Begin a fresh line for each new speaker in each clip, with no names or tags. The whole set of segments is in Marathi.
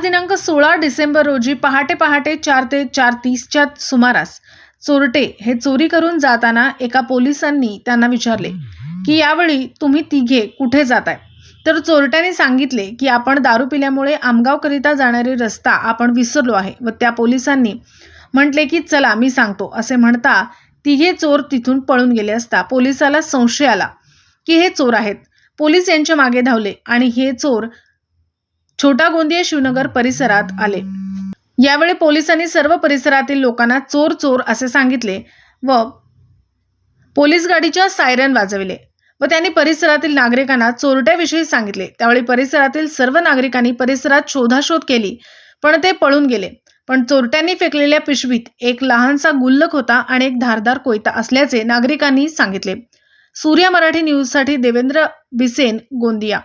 दिनांक सोळा डिसेंबर रोजी पहाटे पहाटे चार ते चार तीसच्या सुमारास चोरटे हे चोरी करून जाताना एका पोलिसांनी त्यांना विचारले की यावेळी तुम्ही तिघे कुठे जाताय? तर चोरट्याने सांगितले की आपण दारू पिल्यामुळे आमगावकरिता जाणारी रस्ता आपण विसरलो आहे व त्या पोलिसांनी म्हटले की चला मी सांगतो. असे म्हणता तिघे चोर तिथून पळून गेले असता पोलिसाला संशय आला की हे चोर आहेत. पोलीस यांच्या मागे धावले आणि हे चोर छोटा गोंदिया शिवनगर परिसरात आले. यावेळी पोलिसांनी सर्व परिसरातील लोकांना चोर चोर असे सांगितले व पोलीस गाडीच्या सायरन वाजविले व त्यांनी परिसरातील नागरिकांना चोरट्याविषयी सांगितले. त्यावेळी परिसरातील सर्व नागरिकांनी परिसरात शोधाशोध केली पण ते पळून गेले. पण चोरट्यांनी फेकलेल्या पिशवीत एक लहानसा गुल्लक होता आणि एक धारदार कोयता असल्याचे नागरिकांनी सांगितले. सूर्या मराठी न्यूजसाठी देवेंद्र बिसेन गोंदिया.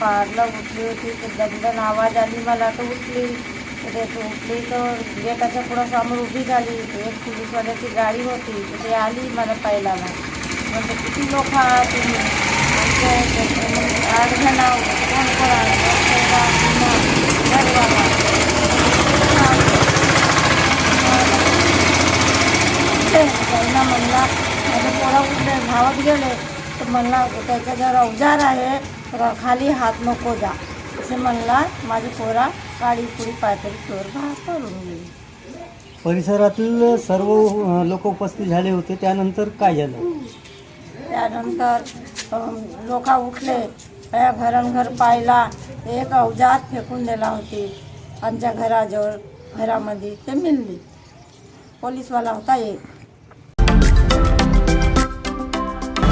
पहाडला उठली होती तर दगदन आवाज आली मला तर उठली. तर ते उठली तर गेटाच्या पुढं समोर उभी झाली. तर एक पोलीसवाल्याची गाडी होती तर ते आली मला पाहिलाला. म्हणजे किती लोक आहात तुम्ही? आठ जण कोण कोण त्यांना म्हणला माझ्या पोळा उठले धावत गेले. तर म्हणला त्याच्या जर अवजार आहे. खाली हात नको जा. असे म्हणला माझी पोरा काळी पुडी पायतरी चोर बाहेर पडून गेली.
परिसरातील सर्व लोक उपस्थित झाले होते. त्यानंतर काय झालं?
त्यानंतर लोक उठले. त्या घरंघर पाहिला. एक अवजार फेकून दिला होती. आमच्या घराजवळ घरामध्ये ते मिळली पोलीसवाला होता एक.